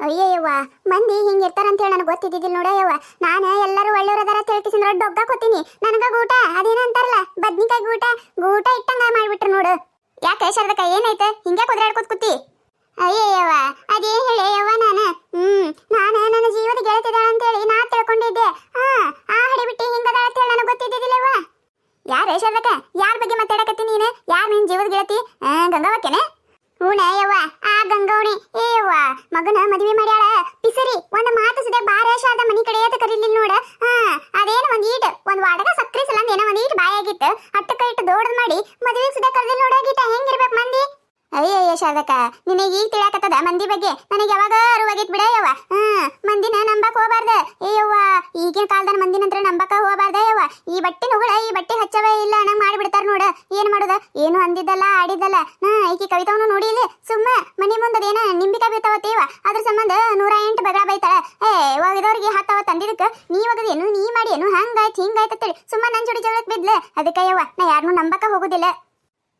ಅಯ್ಯಯ್ಯವ್ವ, ಮಂದಿ ಹಿಂಗೆ ಇರ್ತಾರಂತ ಹೇಳಿ ನನಗೆ ಗೊತ್ತಿದ್ದಿಲ್ಲ ನೋಡಯ್ಯವ್ವ ನಾನು ಎಲ್ಲರೂ ಒಳ್ಳೆಯವ್ರದಾರ ತಿಳ್ಕಿಸಿದ್ರ ಡೊಗ್ಗ ಕೊತ್ತೀನಿ. ನನಗೆ ಊಟ ಅದೇನ ಅಂತಾರಲ್ಲ, ಬದ್ನಿಕಾಯಿ ಊಟ ಊಟ ಇಟ್ಟಂಗ ಮಾಡಿಬಿಟ್ರು ನೋಡು. ಯಾಕೆ ಶಾರದಕ್ಕ, ಏನಾಯ್ತು? ಹಿಂಗೆ ಕುದ್ರಾಡ್ಕೊತ್ ಕೂತಿ? ಅಯ್ಯಯ್ಯವ್ವ, ಅದೇನು ಹೇಳಿ ಯವ್ವ ನಾನು ನನ್ನ ಜೀವದ ಗೆಳತಿದಾಳ ಅಂತೇಳಿ ನಾ ತಿಳ್ಕೊಂಡಿದ್ದೆ ಹಾ ಆ ಹಡಿಬಿಟ್ಟಿ ಹಿಂಗದಾಳ ಅಂತ ಹೇಳಿ ನನಗೆ ಗೊತ್ತಿದ್ದಿಲ್ಲವ್ವ ಯಾರೇ ಶಾರದಕ್ಕ ಯಾರ ಬಗ್ಗೆ ಮಾತಾಡಕತ್ತಿ ನೀನು ಯಾರು ನಿನ್ ಜೀವದ ಗೆಳತಿ ಆ, ಗಂಗಾವಕ್ಕೇನೆ ಹೂಣ ಯವ್ವ ಆ ಗಂಗವಣಿ ಏ ಯವ್ವ ಮಗನ ಮದುವೆ ಮಾಡ್ಯಾಳ ಪಿಸರಿ ಒಂದ್ ಮಾತು ಸುದ ಬಾರ ಶಾದ ಮನಿ ಕಡೆ ಅಂತ ಕರೀಲಿಲ್ಲ ನೋಡ ಹಾ ಅದೇನ ಒಂದ್ ಈಟ್ ಒಂದ್ ವಾಡಗ ಸಕ್ರಿ ಸಲಂದ ಏನೋ ಒಂದ್ ಈಟ್ ಬಾಯಾಗಿತ್ತು ಹಟ್ಟಕ್ಕ ಇಟ್ಟು ದೊಡ್ಡದ್ ಮಾಡಿ ಮದುವೆ ಸುದ ಕರೆದಿಲ್ಲ ನೋಡಾಗಿತ್ತ ಹೆಂಗಿರ್ಬೇಕು ಮಂದಿ ಅಯ್ಯಯ್ಯ ಶಾರದಕ್ಕ ನಿನಗೆ ಈಗ ತಿಳಿಯಾಕತ್ತದ ಮಂದಿ ಬಗ್ಗೆ ನನಗೆ ಯಾವಾಗ ಅರುವಾಗಿತ್ ಬಿಡ ಯವ್ವ ಹ್ಮ್ ಮಂದಿನ ನಂಬಕ್ ಹೋಗ್ಬಾರ್ದ ಏ ಯವ್ವ ಈಗಿನ ಕಾಲದ ಮಂದಿನ ಹತ್ರ ನಂಬಕ ಹೋಗ್ಬಾರ್ದ ಯವ್ವ ಈ ಬಟ್ಟೆ ನುಗಳ ಈ ಬಟ್ಟೆ ಹಚ್ಚವೇ ಇಲ್ಲ ನಂಗೆ ಮಾಡಿಬಿಡ್ತಾರ ನೋಡ ಏನ್ ಮಾಡುದ ಏನು ಅಂದಿದ್ದಲ್ಲ ಆಡಿದ್ದಲ್ಲ ಹಾ ಈಕಿ ಕವಿತಾವನು ನೋಡಿಲಿ ಸುಮ್ಮ ಮನೆ ಮುಂದೆ ಅದೇನ ನಿಂಬಿಕಾಯಿ ಬೀಳ್ತಾವತ್ತೀವ ಅದ್ರ ಸಂಬಂಧ ನೂರ ಎಂಟು ಬಗಳ ಬೈತಾಳ ಏ ಒಗದವ್ರಿಗೆ ಹತ್ತವ ತಂದಿದ್ದಕ್ಕೆ ನೀ ಏನು, ನೀ ಮಾಡಿ ಏನು, ಹಂಗಾಯ್ತು, ಹಿಂಗಾಯ್ತು ಅಂತೇಳಿ. ಸುಮ್ಮ ನನ್ನ ಜೋಡಿ ಜಗಳಕ್ಕೆ ಬಿದ್ಲೆ. ಅದಕ್ಕೆ ಯವ್ವ, ನಾ ಯಾರನ್ನೂ ನಂಬಕ ಹೋಗುದಿಲ್ಲ.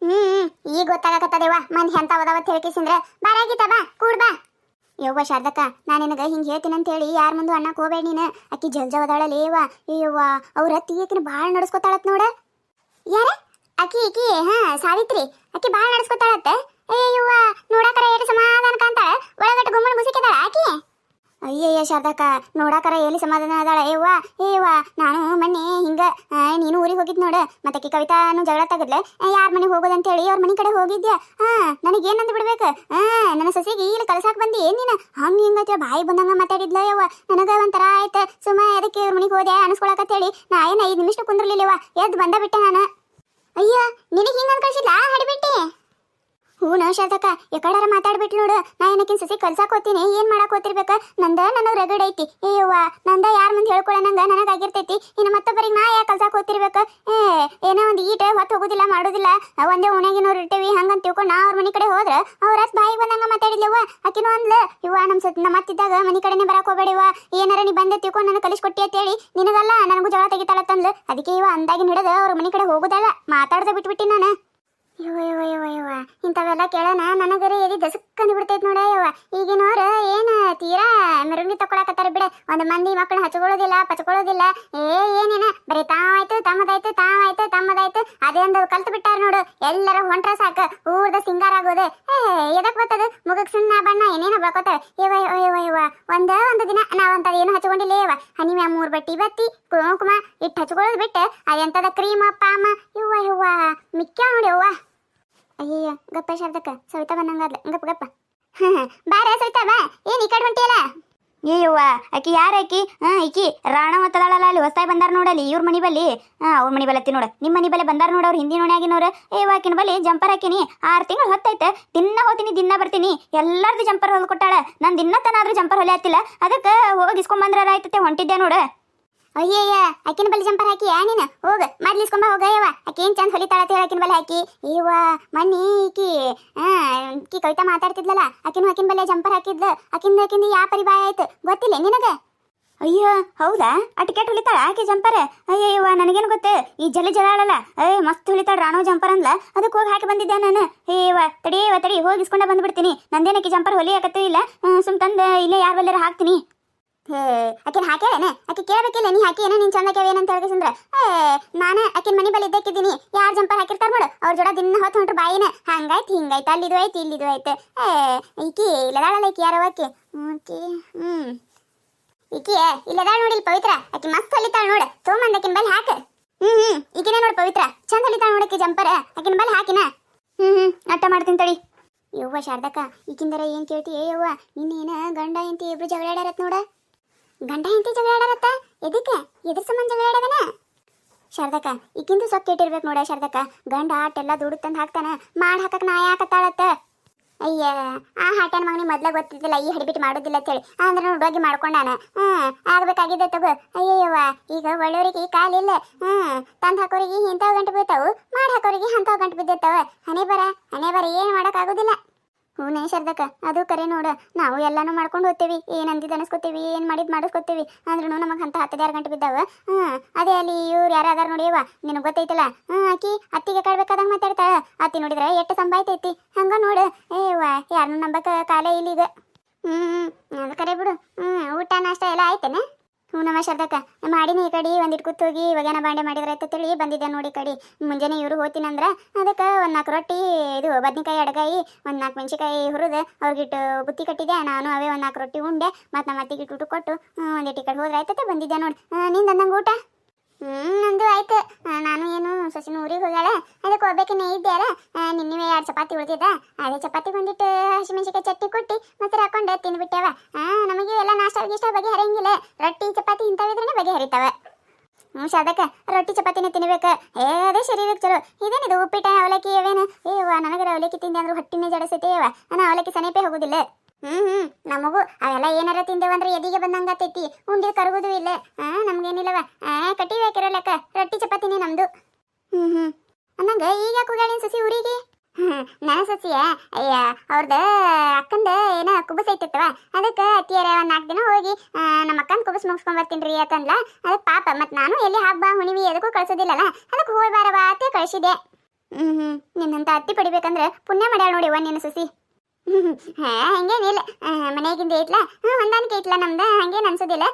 ಹ್ಮ್ ಈಗ ಗೊತ್ತಾಗಕತ್ತದೇವ ಮಂದಿ ಎಂತ ತಿಳ್ಕಿಸಿಂದ್ರ. ಬಾರಾಗಿತ್ತ ಬಾ, ಕೂಡ್ ಬಾ. ಯವ್ವ ಶಾರದಕ್ಕ ನಾನು ನಿನಗೆ ಹಿಂಗೆ ಹೇಳ್ತೀನಿ ಅಂತ ಹೇಳಿ ಯಾರ ಮುಂದೆ ಅಣ್ಣಕ್ ಹೋಗ್ಬೇಡ ನೀನು. ಅಕ್ಕಿ ಜಲ್ಜ ಒದಾಳಲೇವ ಅಯ್ಯವ್ವ ಅವ್ರ ಅತ್ತಿ ಆಕಿನ ಭಾಳ ನಡೆಸ್ಕೊತಾಳತ್ ನೋಡ. ಯಾರ? ಅಕ್ಕಿ, ಈಕಿ, ಹಾ, ಸಾವಿತ್ರಿ. ಅಕ್ಕಿ ಭಾಳ ನಡ್ಸ್ಕೊತಾಳತ್ತ. ಅಯ್ಯವ್ವ ನೋಡಕರ ಏಟು ಸಮಾಧಾನ ಕಾಂತಾಳ ಒಳಗಟ್ಟು ಗುಮ್ಮನ ಮುಸಿಕಿದಾಳ ಆಕಿ? ಅಯ್ಯಯ್ಯ ಶಾರದಕ್ಕ, ನೋಡಾಕರ ಎಲ್ಲಿ ಸಮಾಧಾನ ಅದಾಳ? ಏವ್ವ ಏವ್ವ, ನಾನು ಮೊನ್ನೆ ಹಿಂಗ ನೀನು ಊರಿಗೆ ಹೋಗಿದ್ ನೋಡ. ಮತ್ತೆ ಕವಿತಾನು ಜಗಳ ತಗದ್ಲೆ. ಯಾರ ಮನೆಗೆ ಹೋಗೋದಂತ ಹೇಳಿ ಅವ್ರ ಮನೆ ಕಡೆ ಹೋಗಿದ್ಯಾ? ಹಾ ನನಗೇನಂದ್ ಬಿಡ್ಬೇಕು? ಹಾ ನನ್ನ ಸೊಸೆಗೆ ಇಲ್ಲಿ ಕಲಸಾಕ್ ಬಂದಿ, ಏನ್ ನೀನು? ಹಂಗ ಹಿಂಗ ಬಾಯಿ ಬಂದಂಗ ಮಾತಾಡಿದ್ಲ ಯವ್ವ? ನನಗ ಒಂಥರ ಆಯ್ತು. ಸುಮ್ಮ ಅದಕ್ಕೆ ಇವ್ರ ಮನೆಗೆ ಹೋದೆ ಅನ್ಸ್ಕೊಳಕತ್ತ ಹೇಳಿ ನಾ ಏನ್ ಐದು ನಿಮಿಷ ಕುಂದ್ರಲಿಲ್ಲವ ಎದ್ದು ಬಂದ ಬಿಟ್ಟೆ ನಾನು. ಅಯ್ಯ, ನಿನಗೆ ಹಿಂಗ ಅನ್ಕಳ್ಸಿಲ್ಲ ಹಡಿಬಿಟ್ಟಿ. ಹೂನ ಶಾರದಕ್ಕ ಎಕಡಾರ ಮಾತಾಡ್ಬಿಟ್ಟು ನೋಡು. ನಾ ಏನಕ್ಕಿನ ಸಸಿ ಕಲ್ಸಾಕ್ ಹೋಗ್ತೀನಿ, ಏನ್ ಮಾಡಕ್ ಹೋತಿರ್ಬೇಕ ನಂದ ನನಗ್ ರಗಡ್ ಐತಿ. ಏಯವ್ವ ನಂದ ಯಾರ ಮುಂದೆ ಹೇಳ್ಕೊಳ್ಳೋಣಂಗ ನನಗಾಗಿರ್ತೈತಿ. ಇನ್ನು ಮತ್ತೊಬ್ಬರಿಗೆ ನಾ ಯಾಕೆ ಕಲ್ಸಾಕ್ ಹೋತಿರ್ಬೇಕ ಏ, ಏನೋ ಒಂದು ಈಟ ಹೊತ್ತು ಹೋಗುದಿಲ್ಲ, ಮಾಡೋದಿಲ್ಲ. ಒಂದೇ ಉಣಗಿನವ್ರು ಇರ್ತೀವಿ, ಹಂಗಂತ ತಿಳ್ಕೊಂಡು ನಾ ಅವ್ರ ಮನೆ ಕಡೆ ಹೋದ್ರ ಅವ್ರ ಬಾಯಿಗೆ ಬಂದಂಗ ಮಾತಾಡಿದ್ಲವ್ವ. ಆಕಿನೂ ಅಂದ್ಲ ಇವ್ವ ನಮ್ಮ ಸತ್ ನಮ್ಮ ಮತ್ತಿದ್ದಾಗ ಮನೆ ಕಡೆನೆ ಬರಕ್ ಹೋಗ್ಬೇಡಿವ ಏನಾರ ನೀ ಬಂದೆ ತಿಳ್ಕೊಂಡು ನನಗೆ ಕಲಿಸ್ಕೊಟ್ಟಿ ಅಂತೇಳಿ. ನಿನಗಲ್ಲ, ನನಗೂ ಜೋಳ ತೆಗಿತಾಳತ್ತಂದ್ಲು ಅದಕ್ಕೆ ಇವ ಅಂದಾಗಿ ನಿಡದ ಅವ್ರ ಮನೆ ಕಡೆ ಹೋಗುದಲ್ಲ, ಮಾತಾಡ್ದೆ ಬಿಟ್ಬಿಟ್ಟಿ ನಾನು. ಯವ್ವ ಯವ್ವ ಯವ್ವ ಯವ್ವ. ಇಂಥವೆಲ್ಲ ಕೇಳೋಣ. ನನಗರೆ ಎದಿ ದಸಕ್ಕಂದು ಬಿಡ್ತೈತಿ ನೋಡ ಯವ್ವ. ಈಗಿನವ್ರು ಏನು ತೀರಾ ಮೆರವಣಿಗೆ ತಕೊಳಕತ್ತಾರ ಬಿಡ. ಒಂದು ಮಂದಿ ಮಕ್ಕಳು ಹಚ್ಕೊಳ್ಳೋದಿಲ್ಲ, ಪಚ್ಕೊಳ್ಳೋದಿಲ್ಲ. ಏ, ಏನೇನ? ಬರೀ ತಾವಾಯ್ತು, ತಮ್ಮದಾಯ್ತು ತಾವಾಯ್ತು, ತಮ್ಮದಾಯ್ತು. ಅದೇ ಒಂದು ಕಲ್ತು ಬಿಟ್ಟಾರ ನೋಡು. ಎಲ್ಲರೂ ಹೊಂಟ್ರ ಸಾಕು. ಊರ್ದ ಸಿಂಗಾರ ಆಗೋದು. ಏ, ಎದಕ್ ಬರ್ತದ ಮುಗಕ್ ಸುಣ್ಣ ಬಣ್ಣ ಏನೇನ ಬಳ್ಕೊತಾವೆ. ಯವ್ವ ಯವ್ವ ಯವ್ವ ಯವ್ವ. ಒಂದ, ಒಂದು ದಿನ ನಾವಂತದ ಏನು ಹಚ್ಕೊಂಡಿಲ್ಲ ಯವ್ವ. ಹನಿ ಮ್ಯಾಮ್ ಮೂರ್ ಬಟ್ಟಿ ಬತ್ತಿ, ಕುಂಕುಮ ಇಟ್ಟು ಹಚ್ಕೊಳ್ಳೋದು ಬಿಟ್ಟು ಅದೆಂತದ ಕ್ರೀಮ್, ಪಾಮ? ಯವ್ವ ಯವ್ವ. ಮಿಕ್ಕ ನೋಡಿ ಯವ್ವ. ಅಯ್ಯಯ್ಯ, ಗಪ್ಪ ಶಾರದಕ್ಕ, ಸವಿತ ಬಂದಂಗಾದ್ಲ. ಗಪ್ಪ ಗಪ್ಪ. ಬಾರ ಸವಿತಾ, ಬಾ. ಏನ್ ಈ ಕಡೆ ಹೊಂಟಿಯಲ್ಲ? ಏಯ್ಯವ್ವ ಆಕಿ ಯಾರ ಆಕಿ? ಹಾ ಈಕಿ ರಾಣ ಮತ್ತದಾಳಲ್ಲ ಅಲ್ಲಿ ಹೊಸ್ತಾಗಿ ಬಂದಾರ ನೋಡಲ್ಲಿ, ಇವ್ರ ಮನಿ ಬಲ್ಲಿ. ಹಾ ಅವ್ರ ಮನಿ ಬಲ್ಲತ್ತಿ ನೋಡ. ನಿಮ್ಮ ಮನಿ ಬಲ್ಲಿ ಬಂದಾರ ನೋಡ ಅವ್ರ ಹಿಂದಿನ ಓಣ್ಯಾಗಿನವ್ರ ಏ ವಾಕಿನ ಬಲ್ಲಿ ಜಂಪರ್ ಹಾಕಿನಿ. ಆರು ತಿಂಗಳು ಹೊತ್ತೈತೆ ದಿನ ಹೋಗ್ತೀನಿ ದಿನ ಬರ್ತೀನಿ. ಎಲ್ಲಾರ್ದು ಜಂಪರ್ ಹೊಲ್ದು ಕೊಟ್ಟಾಳ. ನಾನು ದಿನ ತನಾದ್ರೂ ಜಂಪರ್ ಹೊಲೆ ಹತ್ತಿಲ್ಲ. ಅದಕ್ಕೆ ಹೋಗಿ ಇಸ್ಕೊಂಬಂದ್ರ ಆಯ್ತತೆ ಹೊಂಟಿದ್ದೆ ನೋಡು. ಅಯ್ಯಯ್ಯ, ಅಕ್ಕಿನ ಬಲ್ಲಿ ಜಂಪರ್ ಹಾಕಿ ಯಾ ನೀನು? ಹೋಗ ಮಾಡ್ಲಿಸ್ಕೊಂಬ ಹೋಗ ಅಕ್ಕೇನ್ ಚಂದ ಹೊಲಿತಾಳ ಅಕ್ಕಿನ ಬಲ್ಲಿ ಹಾಕಿ? ಇವ ಮಣ್ಣಿ ಈಕಿ, ಆ, ಈಕಿ ಕವಿತಾ ಮಾತಾಡ್ತಿದ್ಲಲ್ಲ, ಅಕ್ಕಿನ ಅಕ್ಕಿನ ಬಲ್ಲಿ ಜಂಪರ್ ಹಾಕಿದ್ಲ. ಅಕ್ಕಿಂದ ಅಕ್ಕಿಂದ ಯಾ ಪರಿಭಾಯ ಆಯ್ತು. ಗೊತ್ತಿಲ್ಲ ನಿನಗ? ಅಯ್ಯೋ, ಹೌದಾ? ಆ ಟಿಕೆಟ್ ಹೊಲಿತಾಳ ಆಕೆ ಜಂಪರ್? ಅಯ್ಯವ್ವ ನನಗೇನು ಗೊತ್ತು? ಈ ಜಲ ಜಲಾಳಲ್ಲ. ಏ, ಮಸ್ತ್ ಹೊಲಿತಾಳ ರಾಣೋ ಜಂಪರ್ ಅಂದ್ಲ. ಅದಕ್ಕೆ ಹೋಗಿ ಹಾಕಿ ಬಂದಿದ್ದೆ ನಾನು? ಏವ ತಡಿಯವ ತಡಿ ಹೋಗಿ ಇಸ್ಕೊಂಡ ಬಂದ್ಬಿಡ್ತೀನಿ. ನಂದೇನಕ್ಕೆ ಜಂಪರ್ ಹೊಲಿಯಕತ್ತೂ ಇಲ್ಲ. ಸುಮ್ ತಂದ, ಇಲ್ಲೇ ಯಾರ ಬಲ್ಲಾರ ಹಾಕ್ತೀನಿ. ಹೇ, ಆಕಿನ ಹಾಕ್ಯಾಳೇನ? ಆಕೆ ಕೇಳಬೇಕಿಲ್ಲ, ನೀ ಹಾಕಿ ಏನೋ ನಿನ್ ಚಂದ ಕೇಳಿ ಏನಂತ ಹೇಳ್ಕಂದ್ರ ಏ ನಾನು ಆಕಿನ ಮನೆ ಬಳಿ ಇದ್ದಕ್ಕಿದ್ದೀನಿ. ಯಾರು ಜಂಪರ್ ಹಾಕಿರ್ತಾರ ನೋಡು. ಅವ್ರ ಜೋಡ ದಿನ ಹೊತ್ತು ಹೊಂಟ್ರು ಬಾಯಿನ. ಹಂಗಾಯ್ತು, ಹಿಂಗಾಯ್ತು, ಅಲ್ಲಿದು ಆಯ್ತು, ಇಲ್ಲಿದು ಆಯ್ತು. ಏ ಈಕಿ ಇಲ್ಲದಾಳಲ್ಲ ಈಕಿ ಯಾರವ ಆಕಿ? Okay hmm. ಈಕಿ ಇಲ್ಲದಾಳ ನೋಡಿ ಪವಿತ್ರ. ಆಕಿ ಮಸ್ತ್ ಹೊಲಿತಾಳ ನೋಡು. ತೋಮಂದ ಆಕಿನ ಬಲ್ಲಿ ಹಾಕ. ಹ್ಮ್ ಹ್ಮ್. ಈಕಿನೇ ನೋಡು ಪವಿತ್ರ. ಚಂದ ಹೊಲಿತಾಳ ನೋಡಕ್ಕೆ ಜಂಪರ್. ಆಕಿನ ಬಲ್ಲಿ ಹಾಕಿನ. ಹ್ಮ್ ಹ್ಮ್. ಅಟ್ಟ ಮಾಡ್ತೀನಿ ತಡಿ. ಯವ್ವ ಶಾರದಕ್ಕ ಈಕಿಂದರ ಏನ್ ಕೇಳ್ತಿ? ಯವ್ವ, ನಿನ್ನೇನ ಗಂಡ ಎಂತಿ ಇಬ್ರು ಜಗಳಾಡಾರತ್ ನೋಡ. ಗಂಡ ಹೆಂಡತಿ ಜಗಳಾಡಾರತ್ತ ಎದಕ್ಕೆ? ಎದ್ರ ಸಂಬಂಧ ಜಗಳಾಡದನ ಶಾರದಕ್ಕ ಈಕಿಂದು ಸೊಕ್ಕ ಇಟ್ಟಿರ್ಬೇಕು ನೋಡ ಶಾರದಕ್ಕ. ಗಂಡ ಆಟೆಲ್ಲ ದುಡ್ಡು ತಂದು ಹಾಕ್ತಾನ. ಮಾಡಿ ಹಾಕಕ್ ನಾ ಯಾಕತ್ತಾಳತ್ತ ಅಯ್ಯ, ಆ ಹಾಟನ್ ಮಗನಿ ಮೊದ್ಲ ಗೊತ್ತಿದ್ದಿಲ್ಲ, ಈ ಹಡಿಬಿಟ್ಟು ಮಾಡೋದಿಲ್ಲ ಅಂತೇಳಿ. ಅಂದ್ರೆ ನೋಡೋಗಿ ಮಾಡ್ಕೊಂಡಾನ. ಹ್ಮ್, ಆಗ್ಬೇಕಾಗಿದೆ ತಗೋ. ಅಯ್ಯಯ್ಯವ್ವ, ಈಗ ಒಳ್ಳೆಯವರಿಗೆ ಕಾಲಿಲ್ಲ ಹ್ಮ್, ತಂದ್ ಹಾಕೋರಿಗೆ ಇಂಥವ್ ಗಂಟು ಬೀಳ್ತಾವು. ಮಾಡಿ ಹಾಕೋರಿಗೆ ಅಂಥವ್ ಗಂಟು ಬಿದ್ದಿರ್ತಾವ ಹಣೆ ಬರ ಹಣೆ ಬರ, ಏನು ಮಾಡಕ್ ಆಗುದಿಲ್ಲ ಶರ್ದಕ್ಕ? ಅದು ಕರೆ ನೋಡ. ನಾವು ಎಲ್ಲಾನು ಮಾಡ್ಕೊಂಡು ಹೋಗ್ತೇವಿ. ಏನ್ ಅಂದಿದ್ದು ಅನಿಸ್ಕೋತೀವಿ, ಏನ್ ಮಾಡಿದ್ ಮಾಡಿಸ್ಕೋತೀವಿ. ಅಂದ್ರೂ ನಮಗೆ ಅಂತ ಹತ್ತದಾರು ಗಂಟೆ ಬಿದ್ದಾವ. ಹ್ಮ್ ಅದೇ ಅಲ್ಲಿ ಇವ್ರು ಯಾರು ಅದಾರ ನೋಡಿಯವ ನಿನಗೆ ಗೊತ್ತೈತಲ್ಲ? ಹ್ಮ್ ಆಕಿ ಅತ್ತಿಗೆ ಕಳ್ಬೇಕಾದಂಗ ಮಾತಾಡ್ತಾಳ. ಅತ್ತಿ ನೋಡಿದ್ರೆ ಎಷ್ಟು ಸಂಭಾಯ್ತೈತಿ. ಹಂಗೆ ನೋಡು. ಏ ವಾ ಯಾರನ್ನು ನಂಬಕ ಕಾಲೇ ಕರೆ ಹ್ಮ್ ಹ್ಞೂ ಊಟ, ನಾಷ್ಟ ಎಲ್ಲ ಆಯ್ತೇನೆ? ಹ್ಞೂ ನಮ್ಮ ಶಾರದಕ್ಕ ಮಾಡಿನಿ ಈ ಕಡೆ ಒಂದಿಟ್ಟು ಕೂತೋಗಿ ಇವಾಗೇನ ಬಾಂಡೆ ಮಾಡಿದ್ರೆ ಆಯ್ತು ತಿಳಿ ಬಂದಿದ್ದೆ ನೋಡಿ ಕಡಿ. ಮುಂಜಾನೆ ಇವರು ಹೋಗ್ತೀನಂದ್ರ ಅದಕ್ಕೆ ಒಂದು ನಾಲ್ಕು ರೊಟ್ಟಿ, ಇದು ಬದ್ನಿಕಾಯಿ, ಅಡಗಾಯಿ, ಒಂದು ನಾಲ್ಕು ಮೆಣಸಿಕಾಯಿ ಹುರಿದು ಅವ್ರಿಗಿಟ್ಟು ಬುತ್ತಿ ಕಟ್ಟಿದೆ ನಾನು ಅವೇ ಒಂದು ನಾಲ್ಕು ರೊಟ್ಟಿ ಉಂಡೆ, ಮತ್ತು ನಮ್ಮ ಅತ್ತಿಗೆ ಊಟ ಕೊಟ್ಟು ಒಂದಿಟ್ಟು ಈ ಕಡೆ ಹೋದ್ರೆ ಆಯ್ತತೆ ಬಂದಿದ್ದೆ ನೋಡಿ. ನಿಂದು ಅಂದಂಗೆ ಊಟ? ಹ್ಞೂ ನಂದು ಆಯ್ತು. ನಾನು ಏನು ಸೊಸಿನ ಊರಿಗೆ ಹೋಗ್ಯಾಳ. ಅದಕ್ಕೆ ಹೋಗ್ಬೇಕನ್ನೇ ಇದ್ದೆ ಅಲ್ಲ. ಆ, ನಿನ್ನೆ ಎರಡು ಚಪಾತಿ ಉಳಿದಿದ್ದ. ಅದೇ ಚಪಾತಿ ಬಂದಿಟ್ಟು ಹಸಿಮೆಣಸಿಕಾಯಿ ಚಟ್ನಿ ಕೊಟ್ಟು ಮೊಸರು ಹಾಕೊಂಡು ತಿಂದ್ಬಿಟ್ಟೆವ. ನಮಗೆ ಎಲ್ಲ ನಾಷ್ಟ ಇಷ್ಟ ಬಗೆ ಹರಿಯಂಗಿಲ್ಲ. ರೊಟ್ಟಿ ಚಪಾತಿ ಇಂಥವಿದ್ರೇ ಬಗೆ ಹರಿತಾವ. ಹ್ಞೂ ಶಾದಕ ರೊಟ್ಟಿ ಚಪಾತಿನೇ ತಿನ್ಬೇಕು. ಏ ಅದೇ ಶರೀರಕ್ಕೆ ಚಲೋ. ಇದೇನಿದು ಉಪ್ಪಿಟ್ಟ ಅವಲಕ್ಕಿ ಅವೇನು? ಏವ ನನಗರ ಅವಲಕ್ಕಿ ತಿಂದೆ ಅಂದ್ರೆ ಹೊಟ್ಟಿನೇ ಜಡಸತೇವ ನಾನು ಅವಲಕ್ಕಿ ಸನೇಪೇ ಹೋಗುದಿಲ್ಲ. ಹ್ಮ್ ಹ್ಮ್. ನಮಗೂ ಅವೆಲ್ಲ ಏನಾರ ತಿಂದೇವಂದ್ರೆ ಎದಿಗೆ ಬಂದಂಗಾತೈತಿ ಉಂಡಿ ಕರಗುದು ಇಲ್ಲ. ಆ, ನಮ್ಗೇನಿಲ್ಲವ. ಆ ಕಟ್ಟಿ ಲೆಕ್ಕ. ರೊಟ್ಟಿ ಚಪಾತಿನಿ ನಮ್ದು. ಹ್ಮ್ ಹ್ಮ್. ಅನ್ನಂಗ ಈಗ ಯಾಕೆ ಸಸಿ ಊರಿಗೆ? ನನ್ನ ಸಸಿಯ, ಅಯ್ಯ, ಅವ್ರದ ಅಕ್ಕಂದ ಏನ ಕುಬಸ್ ಐತಿತ್ತವ. ಅದಕ್ಕೆ ಅತ್ತಿಯರ ಒಂದ್ ನಾಲ್ಕು ದಿನ ಹೋಗಿ ನಮ್ಮ ಅಕ್ಕನ ಕುಬಸ್ ಮುಗಿಸ್ಕೊಂಡ್ ಬರ್ತೀನಿ ಅಂತಂದ್ಲ. ಅದಕ್ಕೆ ಪಾಪ ಮತ್ ನಾನು ಎಲ್ಲಿ ಹಬ್ಬ ಹುಣಿವಿ ಅದಕ್ಕೂ ಕಳ್ಸೋದಿಲ್ಲಲ್ಲ ಅದಕ್ಕೆ ಹೋಗಿ ಬಾರವಾ ಅಂತ ಕಳಿಸಿದೆ ಹ್ಮ್ ಹ್ಮ್. ನಿನ್ನಂತ ಅತ್ತಿ ಪಡಿಬೇಕಂದ್ರೆ ಪುಣ್ಯ ಮಾಡ್ಯಾಳ ನೋಡಿ ಒನ್ ನಿನ್ನ ಸಸಿ. ಹಾ ಹಂಗೇನಿಲ್ಲ ಮನೆಗಿಂದ ಐತ್ಲ ಹ್ಞೂ ಹೊಂದಾಣಿಕೆ ಐತ್ಲ ನಮ್ದು. ಹಂಗೇನು ಅನ್ಸೋದಿಲ್ಲ.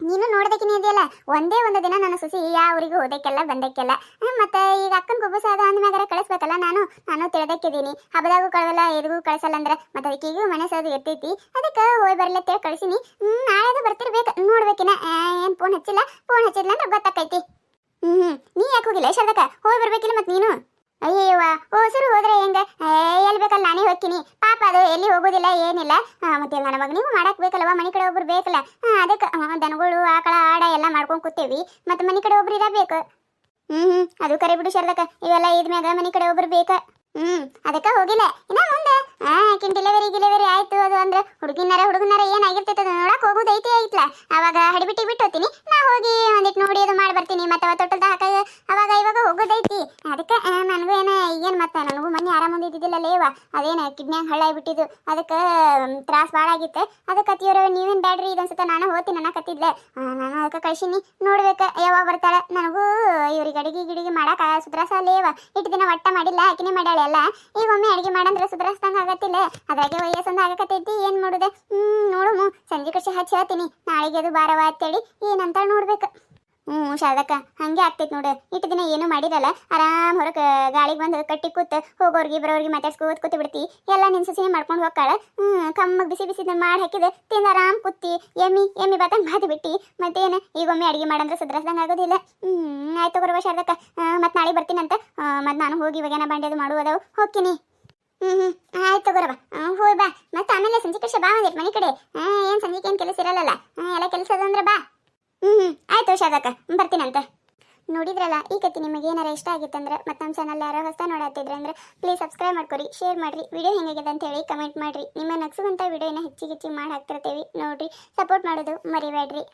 ನೀನು ನೋಡ್ಬೇಕಿನ ಇದೆಯಲ್ಲ, ಒಂದೇ ಒಂದು ದಿನ ನನ್ನ ಸುಸಿ ಯಾವ ಊರಿಗೆ ಹೋದಕ್ಕೆಲ್ಲ, ಬಂದಕ್ಕೆಲ್ಲ. ಮತ್ತೆ ಈಗ ಅಕ್ಕನ ಕುಬ್ಬಸ ಅದ ಅಂದ್ಮ್ಯಾಗಾರ ಕಳಿಸ್ಬೇಕಲ್ಲ ನಾನು. ನಾನು ತಿಳಿದಕ್ಕಿದ್ದೀನಿ ಹಬ್ಬದಾಗೂ ಕಳವಲ್ಲ, ಎದಗೂ ಕಳಿಸಲ್ಲ ಅಂದ್ರೆ, ಮತ್ತೆ ಅದಕ್ಕೆ ಈಗ ಮನೆ ಅದಕ್ಕ ಇರ್ತೈತಿ ಅದಕ್ಕೆ ಹೋಗಿ ಬರ್ಲತ್ತೇಳಿ ಕಳಿಸಿನಿ. ನಾಳೆದು ಬರ್ತಿರ್ಬೇಕು. ನೋಡ್ಬೇಕಿನ. ಏನು ಫೋನ್ ಹಚ್ಚಿಲ್ಲ? ಫೋನ್ ಹಚ್ಚಿಲ್ಲ ಅಂದ್ರೆ ಗೊತ್ತಾಕೈತಿ ಹ್ಮ್. ನೀ ಯಾಕೆ ಹೋಗಿಲ್ಲ? ಶಾರದಕ್ಕ ಹೋಗಿ ಬರ್ಬೇಕಿಲ್ಲ ಮತ್ತೆ ನೀನು? ಅಯ್ಯವ್ವ ಹೋಸರು ಹೋದ್ರೆ ಹೆಂಗ? ಹೇಳ್ಬೇಕಲ್ಲ ಬೇಕಲ್ಲ, ನಾನೇ ಹೋಗ್ತೀನಿ. ಪಾಪ ಅದು ಎಲ್ಲಿ ಹೋಗೋದಿಲ್ಲ, ಏನಿಲ್ಲ. ಮತ್ತೆ ನನ್ನ ಮಗನಿಗೂ ಮಾಡಕ್ ಬೇಕಲ್ವ ಮನೆ ಕಡೆ ಒಬ್ರು ಬೇಕಲ್ಲ. ಅದಕ್ಕೆ ದನಗಳು, ಆಕಳ, ಆಡ ಎಲ್ಲ ಮಾಡ್ಕೊಂಡು ಕೂತೇವಿ. ಮತ್ತೆ ಮನೆ ಕಡೆ ಒಬ್ರು ಇರಬೇಕು. ಹ್ಮ್ ಹ್ಮ್, ಅದು ಕರೆ ಬಿಡು ಶಾರದಕ್ಕ. ಇವೆಲ್ಲ ಇದ್ಮ್ಯಾಗ ಮನೆ ಕಡೆ ಒಬ್ರು ಬೇಕ? ಹ್ಮ್, ಅದಕ್ಕ ಹೋಗಿಲ್ಲ. ಇನ್ನ ಮುಂದೆ ಆಕಿನ್ ಡೆಲಿವರಿ ಗಿಲಿವರಿ ಆಯ್ತು, ಅದು ಅಂದ್ರೆ ಹುಡುಗಿನಾರ, ಹುಡುಗನಾರ ಏನಾಗಿರ್ತೈತೆ ಅದು ನೋಡಕ್ ಹೋಗುದೈತಿ ಐತ್ಲ. ಅವಾಗ ಹಡಿಬಿಟ್ಟಿ ಬಿಟ್ಟು ಹೋಗ್ತೀನಿ ನಾ ಹೋಗಿ ಒಂದಿಟ್ಟು ನೋಡಿ ಅದು ಮಾಡಿ ಬರ್ತೀನಿ. ಮತ್ತೆ ಅವ ತೊಟ್ಟಲ್ದ ಹಾಕ, ಅವಾಗ ಇವಾಗ ಹೋಗುದೈತಿ ಅದಕ್ಕೆ ನನಗೂ ಏನ ಏನ್ ಮತ್ತೆ? ನನಗೂ ಮನಿ ಆರಾಮ ಇದ್ದಿದ್ದಿಲ್ಲ ಲೇವ ಅದೇನ, ಕಿಡ್ನ್ಯಾಗ ಹಳ್ಳ ಬಿಟ್ಟಿದ್ದು ಅದಕ್ಕ ತ್ರಾಸ ಭಾಳ ಆಗಿತ್ತು. ಅದಕ್ಕೆ ಅತ್ತಿಯವರು, ನೀವೇನ್ ಬ್ಯಾಡ್ರಿ, ಇದೊಂದ್ಸತ ನಾನು ಹೋಗ್ತೀನಿ ನಾನು ಕತ್ತಿದ್ಲೆ ನಾನು ಅದಕ್ಕೆ ಕಳ್ಸಿನಿ. ನೋಡ್ಬೇಕ, ಯಾವಾಗ ಬರ್ತಾಳೆ. ನನಗೂ ಇವ್ರಿಗೆ ಅಡಿಗೆ ಗಿಡಿಗೆ ಮಾಡಕ ಸುಧಾರಸ ಲೇವ ಇಟ್ಟು ದಿನ ಒಟ್ಟ ಮಾಡಿಲ್ಲ, ಆಕಿನೇ ಮಾಡ್ಯಾಳೆ. ಎಲ್ಲ ಈಗ ಒಮ್ಮೆ ಅಡಿಗೆ ಮಾಡಂದ್ರೆ ಸುಧಾರಿಸ್ದಂಗೆ ಆಗತ್ತಿಲ್ಲ. ಅದ್ರಾಗೆ ವಯಸ್ಸೊಂದು ಆಗಕತ್ತೈತಿ, ಏನು ಮಾಡುದೆ? ಹ್ಮ್ ನೋಡು ಸಂಜೆ ಕೃಷಿ ಹಚ್ಚಿ ಹೇಳ್ತೀನಿ. ನಾಳೆಗೆ ಅದು ಬಾರವ ಅಂತೇಳಿ ಏನಂತ ನೋಡ್ಬೇಕು. ಹ್ಞೂ ಶಾರದಕ್ಕ ಹಂಗೆ ಆಗ್ತೈತೆ ನೋಡು. ಇಟ್ಟು ದಿನ ಏನು ಮಾಡಿರಲ್ಲ. ಆರಾಮ್ ಹೊರಗೆ ಗಾಳಿಗೆ ಬಂದು ಕಟ್ಟಿ ಕೂತ್ ಹೋಗೋರ್ಗಿ ಬರೋರ್ಗಿ ಮಾತಾಡ್ಸ್ಕೋತ ಕೂತ್ ಬಿಡ್ತಿ ಎಲ್ಲ ನಿನ್ ಸಸಿನೇ ಮಾಡ್ಕೊಂಡು ಹೋಗ್ತಾಳ ಹ್ಮ್ ಕಮ್ಮ ಬಿಸಿ ಬಿಸಿ ಮಾಡಿ ಹಾಕಿದೆ ತಿಂದ ಆರಾಮ್ ಕೂತಿ ಎಮ್ಮಿ ಎಮ್ಮಿ ಬಾತಂಗ್ ಬಾತಿ ಬಿಟ್ಟಿ. ಮತ್ತೇನು ಈಗೊಮ್ಮೆ ಅಡಿಗೆ ಮಾಡಂದ್ರೆ ಸುಧಾರಿಸ್ದಂಗೆ ಆಗೋದಿಲ್ಲ. ಹ್ಮ್ ಆಯ್ತು ಬರುವ ಶಾರದಕ್ಕ. ಮತ್ತೆ ನಾಳೆ ಬರ್ತೀನಂತ. ಮತ್ತೆ ನಾನು ಹೋಗಿ ಇವಾಗೇನ ಬಂಡೆದು ಮಾಡುವುದವು ಹೋಗ್ತೀನಿ. ಹ್ಮ್ ಹ್ಮ್ ಆಯ್ತು ತಗೋರವ. ಹೋಯ್ ಬಾ. ಮತ್ತೆ ಆಮೇಲೆ ಸಂಜೆ ಕಡೆ ಬಾ ಒಂದಿಟ್ಟು ಮನೆ ಕಡೆ. ಏನ್ ಸಂಜೆಗೆ ಏನ್ ಕೆಲಸ ಇರಲ್ಲಲ್ಲ? ಆ, ಎಲ್ಲ ಕೆಲಸ ಅದಂದ್ರೆ ಬಾ. ಹ್ಮ್ ಅದಕ್ಕ ಬರ್ತೀನಂತೆ. ನೋಡಿದ್ರಲ್ಲ, ಈ ಕತೆ ನಿಮಗೆ ಏನಾರ ಇಷ್ಟ ಆಗಿತ್ತಂದ್ರೆ ಮತ್ತು ನಮ್ಮ ಚಾನಲ್ ಯಾರೋ ಹೊಸ ನೋಡತ್ತಿದ್ರೆ ಅಂದ್ರೆ ಪ್ಲೀಸ್ ಸಬ್ಸ್ಕ್ರೈಬ್ ಮಾಡ್ಕೊರಿ ಶೇರ್ ಮಾಡ್ರಿ. ವಿಡಿಯೋ ಹೆಂಗಾಗಿದೆ ಅಂತ ಹೇಳಿ ಕಮೆಂಟ್ ಮಾಡ್ರಿ. ನಿಮ್ಮ ನಗ್ಸುವಂಥ ವಿಡಿಯೋನ ಹೆಚ್ಚಿಗೆ ಹೆಚ್ಚಿಗೆ ಮಾಡಿ ಹಾಕ್ತಿರ್ತೀವಿ. ನೋಡ್ರಿ ಸಪೋರ್ಟ್ ಮಾಡೋದು ಮರಿಬೇಡ್ರಿ.